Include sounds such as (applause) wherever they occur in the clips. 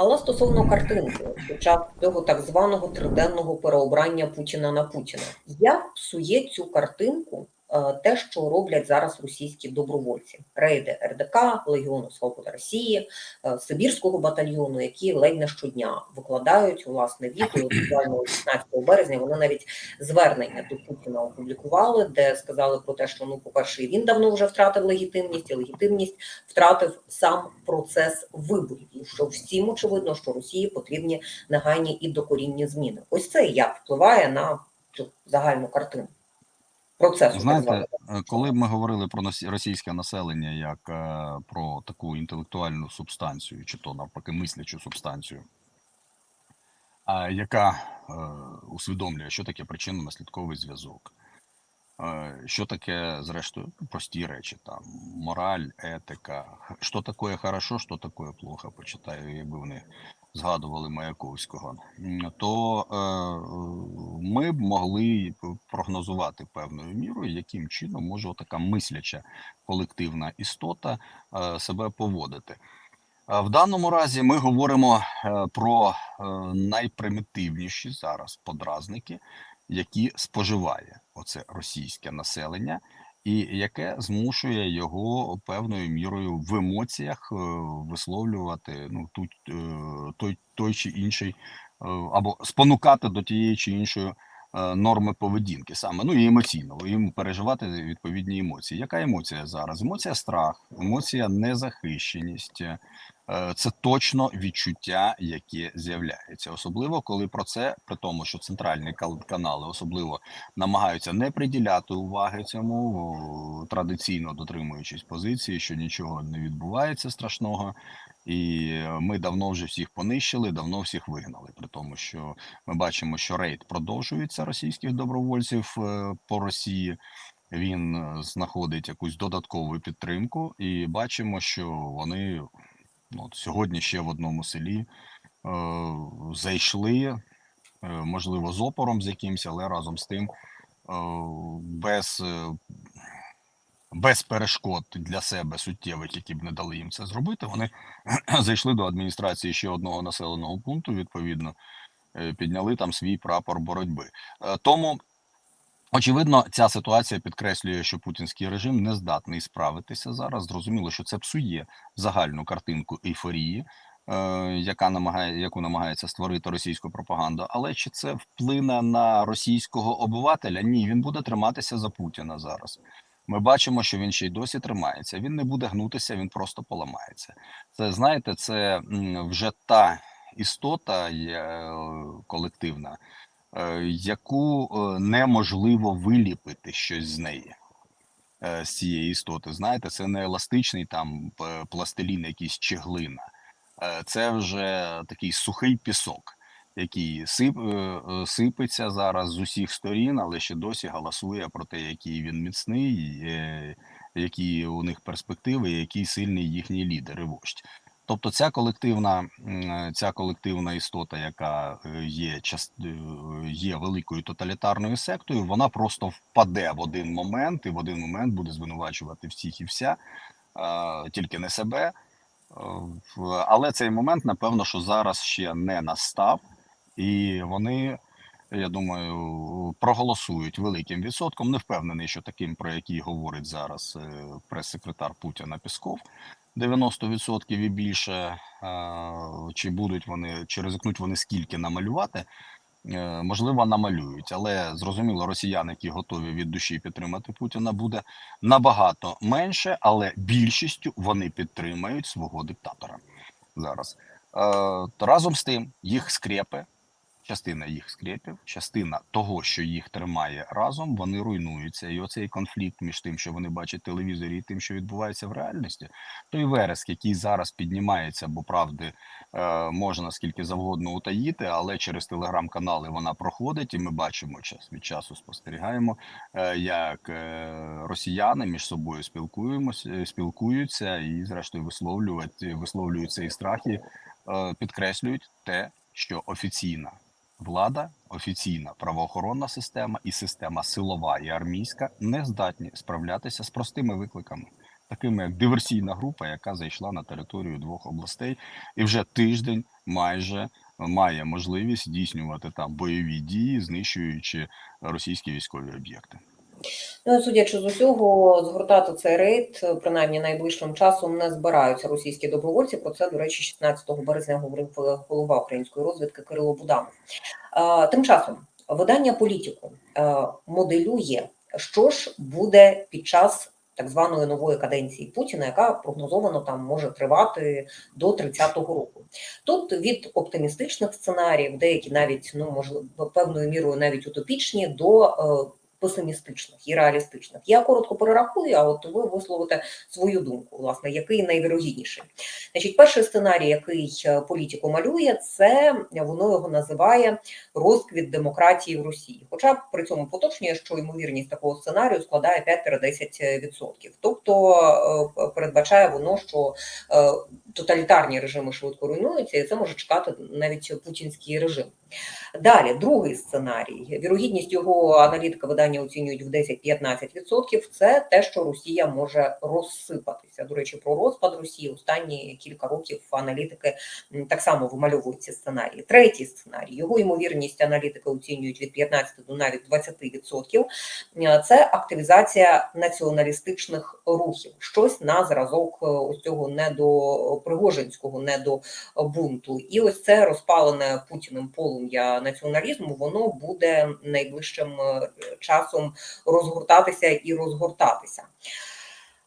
Але стосовно картинки, під цього так званого триденного переобрання Путіна на Путіна, як псує цю картинку те, що роблять зараз російські добровольці, рейди РДК, Легіону Свободи Росії, е, Сибірського батальйону, які ледь не щодня викладають власне відео. Буквально 16 березня вони навіть звернення до Путіна опублікували, де сказали про те, що ну, по-перше, він давно вже втратив легітимність, і легітимність втратив сам процес виборів. І що всім очевидно, що Росії потрібні негайні і докорінні зміни. Ось це як впливає на цю загальну картину. Процесу Знаєте, е, коли б ми говорили про російське населення як е, про таку інтелектуальну субстанцію, чи то навпаки мислячу субстанцію, яка е, усвідомлює, що таке причинно-наслідковий зв'язок, що таке, зрештою, прості речі, там мораль, етика, що таке хорошо, що таке плохо, почитаю, якби вони згадували Маяковського, то е, ми б могли прогнозувати певною мірою, яким чином може така мисляча колективна істота е, себе поводити. Е, В даному разі ми говоримо про найпримітивніші зараз подразники, які споживає оце російське населення, і яке змушує його певною мірою в емоціях е, висловлювати ну тут е, той, той чи інший, е, або спонукати до тієї чи іншої норми поведінки, саме ну і емоційно і переживати відповідні емоції. Яка емоція зараз? Емоція страх, емоція незахищеність. Е, Це точно відчуття, яке з'являється, особливо коли про це, при тому, що центральні канали особливо намагаються не приділяти уваги цьому, традиційно дотримуючись позиції, що нічого не відбувається страшного, і е, ми давно вже всіх понищили, давно всіх вигнали. При тому, що ми бачимо, що рейд продовжується російських добровольців е, по Росії. Він знаходить якусь додаткову підтримку, і бачимо, що вони от сьогодні ще в одному селі е, зайшли, е, можливо, з опором з якимсь, але разом з тим е, без, е, без перешкод для себе суттєвих, які б не дали їм це зробити. Вони (clears throat) зайшли до адміністрації ще одного населеного пункту. Відповідно, е, підняли там свій прапор боротьби. Е, Тому. Очевидно, ця ситуація підкреслює, що путінський режим не здатний справитися зараз. Зрозуміло, що це псує загальну картинку ейфорії, е, яка намагає, яку намагається створити російська пропаганда. Але чи це вплине на російського обивателя? Ні, він буде триматися за Путіна зараз. Ми бачимо, що він ще й досі тримається. Він не буде гнутися, він просто поламається. Це знаєте, це вже та істота е, колективна, яку е, неможливо виліпити щось з неї. е, З цієї істоти, знаєте, це не еластичний там пластилін, якийсь чеглина, Е, це вже такий сухий пісок, який сип, е, е, сипеться зараз з усіх сторін, але ще досі галасує про те, який він міцний, е, які у них перспективи, який сильний їхній лідер і вождь. Тобто ця колективна, ця колективна істота, яка е, є част... е, є великою тоталітарною сектою, вона просто впаде в один момент і в один момент буде звинувачувати всіх і вся, е, тільки не себе. Е, Але цей момент, напевно, що зараз ще не настав, і вони, я думаю, проголосують великим відсотком. Не впевнений, що таким, про який говорить зараз е, прес-секретар Путіна Пісков. 90% і більше, е, чи будуть вони, чи ризикнуть вони скільки намалювати, е, можливо, намалюють. Але зрозуміло, росіян, які готові від душі підтримати Путіна, буде набагато менше, але більшістю вони підтримають свого диктатора зараз. Е, разом з тим, їх скрепи, частина їх скрепів, частина того, що їх тримає разом, вони руйнуються. І оцей конфлікт між тим, що вони бачать телевізорі, і тим, що відбувається в реальності, той вереск, який зараз піднімається, бо правди е, можна скільки завгодно утаїти, але через телеграм-канали вона проходить, і ми бачимо час від часу спостерігаємо, е, як е, росіяни між собою спілкуємося, спілкуються і, зрештою, висловлюють, висловлюють цей страх і е, підкреслюють те, що офіційна влада, офіційна правоохоронна система і система силова і армійська не здатні справлятися з простими викликами. такими як диверсійна група, яка зайшла на територію двох областей, і вже тиждень майже має можливість здійснювати там бойові дії, знищуючи російські військові об'єкти. Ну, судячи з усього, згортати цей рейд, принаймні найближчим часом, не збираються російські добровольці. Про це, до речі, 16 березня говорив е, голова української розвідки Кирило Буданов. Е, Тим часом видання політику е, моделює, що ж буде під час так званої нової каденції Путіна, яка прогнозовано там може тривати до 30-го року. Тут від оптимістичних сценаріїв, деякі навіть ну можливо певною мірою навіть утопічні, до песимістичних і реалістичних. Я коротко перерахую, а от ви висловите свою думку, власне, який найвірогідніший. Значить, перший сценарій, який е, політику малює, це воно його називає розквіт демократії в Росії. Хоча при цьому поточнює, що ймовірність такого сценарію складає 5-10%. Тобто е, передбачає воно, що е, тоталітарні режими швидко руйнуються, і це може чекати навіть путінський режим. Далі, другий сценарій. Вірогідність його аналітика видання оцінюють в 10-15%. Це те, що Росія може розсипатися. До речі, про розпад Росії останні кілька років аналітики так само вимальовують ці сценарії. Третій сценарій. Його ймовірність аналітики оцінюють від 15 до навіть 20%. Е, Це активізація націоналістичних рухів. Щось на зразок е, ось цього недопригожинського, недобунту. І ось це розпалене Путіним полум'я націоналізму, воно буде найближчим е, часом розгортатися і розгортатися.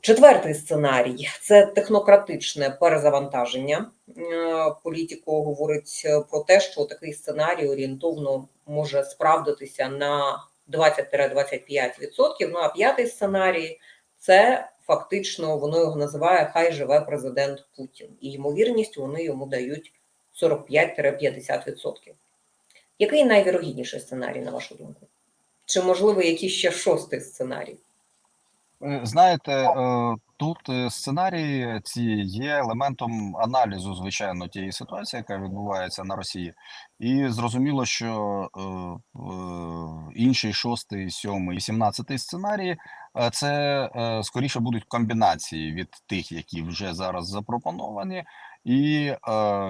Четвертий сценарій це технократичне перезавантаження. Е, Політико говорить про те, що такий сценарій орієнтовно може справдитися на 20-25%. Ну а п'ятий сценарій це фактично воно його називає Хай живе президент Путін. І ймовірність вони йому дають 45-50%. Який найвірогідніший сценарій, на вашу думку? Чи можливо якийсь ще шостий сценарій? Е, Знаєте, е, тут е, сценарії ці є елементом аналізу, звичайно, тієї ситуації, яка відбувається на Росії, і зрозуміло, що інший, шостий, сьомий і сімнадцятий сценарії це е, скоріше будуть комбінації від тих, які вже зараз запропоновані, і е,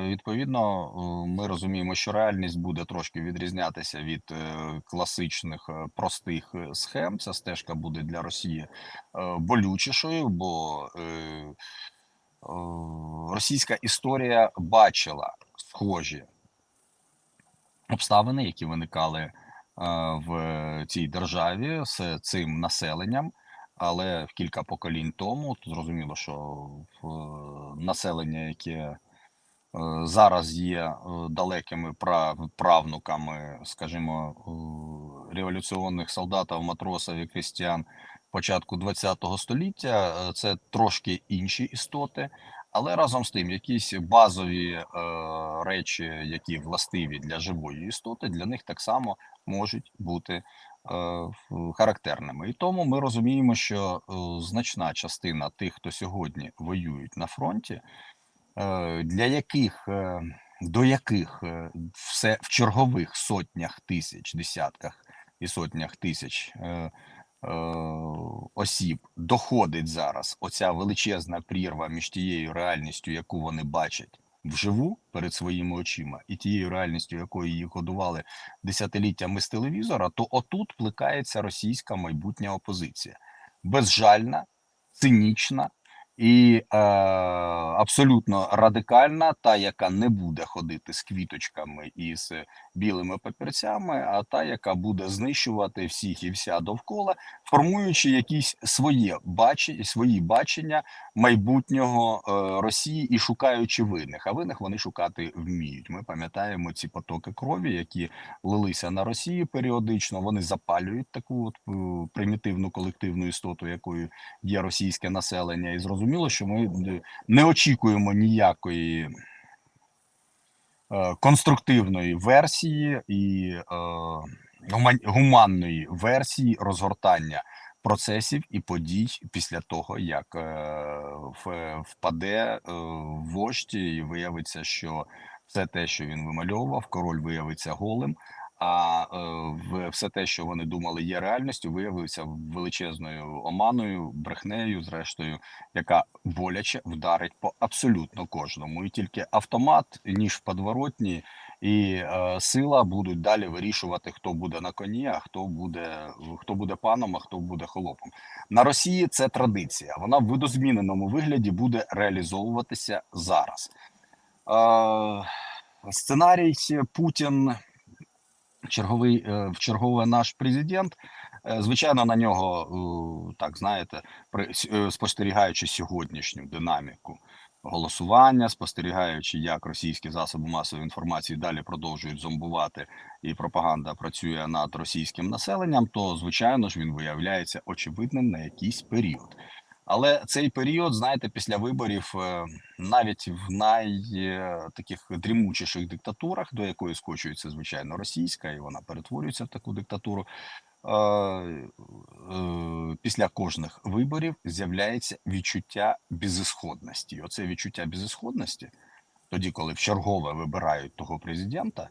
відповідно е, ми розуміємо, що реальність буде трошки відрізнятися від е, класичних е, простих е, схем. Ця стежка буде для Росії е, болючішою, бо е, е, російська історія бачила схожі обставини, які виникали е, в цій державі з цим населенням. Але в кілька поколінь тому то зрозуміло, що е, населення, яке е, зараз є е, далекими прав- правнуками, скажімо, революційних солдатів, матросів і крістіан початку ХХ століття, це трошки інші істоти, але разом з тим, якісь базові е, речі, які властиві для живої істоти, для них так само можуть бути е, характерними. І тому ми розуміємо, що е, значна частина тих, хто сьогодні воюють на фронті, е, для яких е, до яких е, все в чергових сотнях тисяч, десятках і сотнях тисяч е, осіб доходить зараз оця величезна прірва між тією реальністю, яку вони бачать вживу перед своїми очима, і тією реальністю, якою їх годували десятиліттями з телевізора, то отут плекається російська майбутня опозиція, безжальна, цинічна і е, абсолютно радикальна, та, яка не буде ходити з квіточками і з білими папірцями, а та, яка буде знищувати всіх і вся довкола, формуючи якісь своє бачення, свої бачення майбутнього е, Росії і шукаючи винних. А винних вони шукати вміють. Ми пам'ятаємо ці потоки крові, які лилися на Росію періодично. Вони запалюють таку от е, примітивну колективну істоту, якою є російське населення, і зрозуміло, що ми не очікуємо ніякої. е, Конструктивної версії і е, гуманної версії розгортання процесів і подій після того, як е, впаде вождь і виявиться, що все те, що він вимальовував, король виявиться голим, А е, все те, що вони думали, є реальністю, виявилося величезною оманою, брехнею, зрештою, яка боляче вдарить по абсолютно кожному. І тільки автомат, ніж в подворотні, і е, сила будуть далі вирішувати, хто буде на коні, а хто буде хто буде паном, а хто буде холопом. На Росії це традиція. Вона в видозміненому вигляді буде реалізовуватися зараз. Е, сценарій Путін, черговий е, в чергове наш президент. е, Звичайно, на нього е, так знаєте, спостерігаючи сьогоднішню динаміку голосування, спостерігаючи, як російські засоби масової інформації далі продовжують зомбувати, і пропаганда працює над російським населенням, то звичайно ж він виявляється очевидним на якийсь період. Але цей період, знаєте, після виборів, е, навіть в най е, дрімучіших диктатурах, до якої скочується звичайно російська, і вона перетворюється в таку диктатуру. е, Після кожних виборів з'являється відчуття безісходності. І Оце відчуття безісходності, тоді, коли в чергове вибирають того президента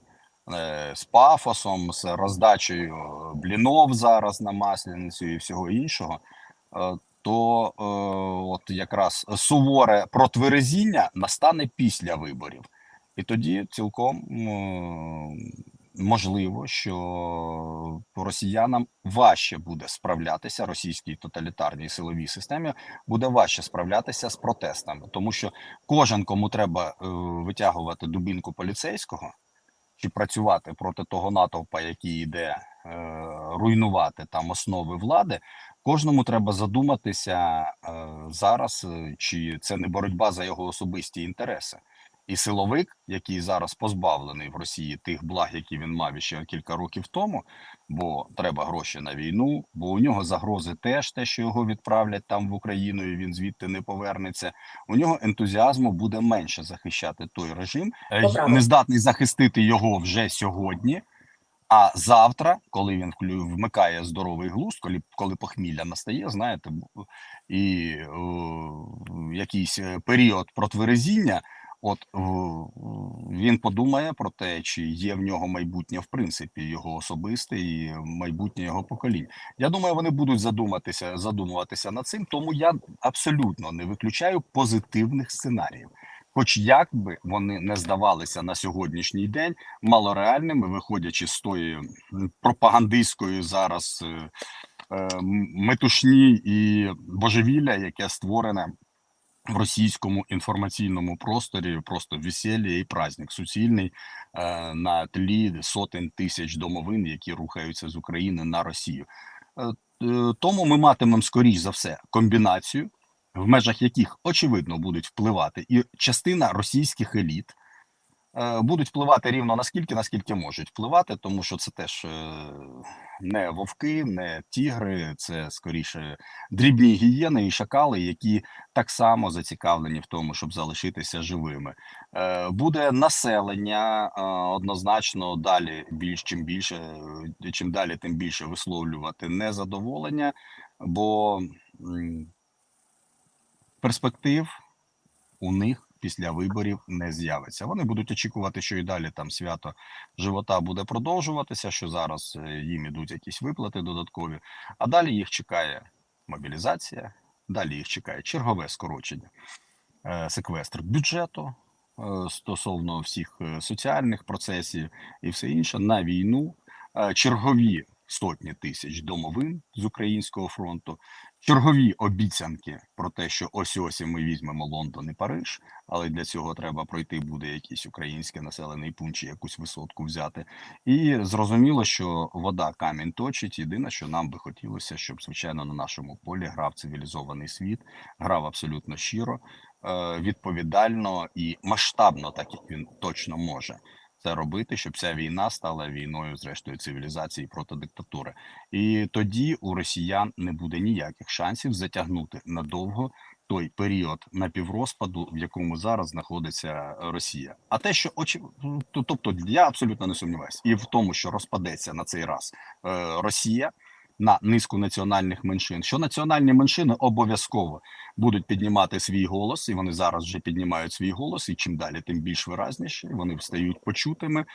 з пафосом, з роздачею блінов зараз на масленицю і всього іншого. Е, то е, от якраз суворе протверезіння настане після виборів, і тоді цілком м, можливо, що росіянам важче буде справлятися російській тоталітарній силовій системі, буде важче справлятися з протестами, тому що кожен, кому треба е, витягувати дубінку поліцейського чи працювати проти того натовпа, який йде е, руйнувати там основи влади. Кожному треба задуматися е, зараз, е, чи це не боротьба за його особисті інтереси. І силовик, який зараз позбавлений в Росії тих благ, які він мав ще кілька років тому, бо треба гроші на війну, бо у нього загрози теж те, що його відправлять там в Україну, і він звідти не повернеться. У нього ентузіазму буде менше захищати той режим, е, правда. не здатний захистити його вже сьогодні. А завтра, коли він вмикає здоровий глузд, коли, коли похмілля настає, знаєте, і е, якийсь е, період протверезіння, от е, він подумає про те, чи є в нього майбутнє, в принципі, його особисте і майбутнє його покоління. Я думаю, вони будуть задуматися, задумуватися над цим, тому я абсолютно не виключаю позитивних сценаріїв. Хоч як би вони не здавалися на сьогоднішній день малореальними, виходячи з тої пропагандистської зараз е, е, метушні і божевілля, яке створене в російському інформаційному просторі, просто весілля і праздник суцільний е, на тлі сотень тисяч домовин, які рухаються з України на Росію. Е, Тому ми матимемо скоріш за все комбінацію, в межах яких очевидно будуть впливати і частина російських еліт. е, Будуть впливати рівно наскільки, наскільки можуть впливати, тому що це теж е, не вовки, не тігри, це скоріше дрібні гієни і шакали, які так само зацікавлені в тому, щоб залишитися живими. Е, Буде населення однозначно далі більш чим більше, чим далі, тим більше висловлювати незадоволення, бо перспектив у них після виборів не з'явиться. Вони будуть очікувати, що і далі там свято живота буде продовжуватися, що зараз е, їм ідуть якісь виплати додаткові, а далі їх чекає мобілізація, далі їх чекає чергове скорочення, е, секвестр бюджету е, стосовно всіх соціальних процесів і все інше на війну, чергові сотні тисяч домовин з українського фронту, чергові обіцянки про те, що ось ось ми візьмемо Лондон і Париж, але для цього треба пройти буде якийсь український населений пункт чи якусь висотку взяти. І зрозуміло, що вода камінь точить. Єдине, що нам би хотілося, щоб звичайно на нашому полі грав цивілізований світ, грав абсолютно щиро, е, відповідально і масштабно, так як він точно може. Це робити, щоб ця війна стала війною, зрештою, цивілізації проти диктатури, і тоді у росіян не буде ніяких шансів затягнути надовго той період напіврозпаду, в якому зараз знаходиться Росія. А те, що очі, тобто, я абсолютно не сумніваюся, і в тому, що розпадеться на цей раз е, Росія. На низку національних меншин, що національні меншини обов'язково будуть піднімати свій голос, і вони зараз вже піднімають свій голос, і чим далі, тим більш виразніше. Вони стають почутими е,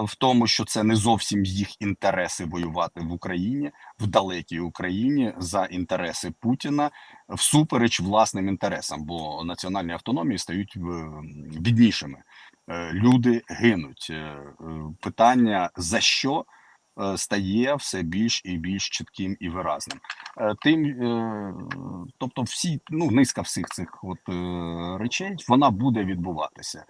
в тому, що це не зовсім їх інтереси воювати в Україні, в далекій Україні за інтереси Путіна всупереч власним інтересам, бо національні автономії стають е, біднішими. Е, Люди гинуть. Питання за що стає все більш і більш чітким і виразним. Е, Тим, е, тобто, всі ну низка всіх цих от е, речей вона буде відбуватися.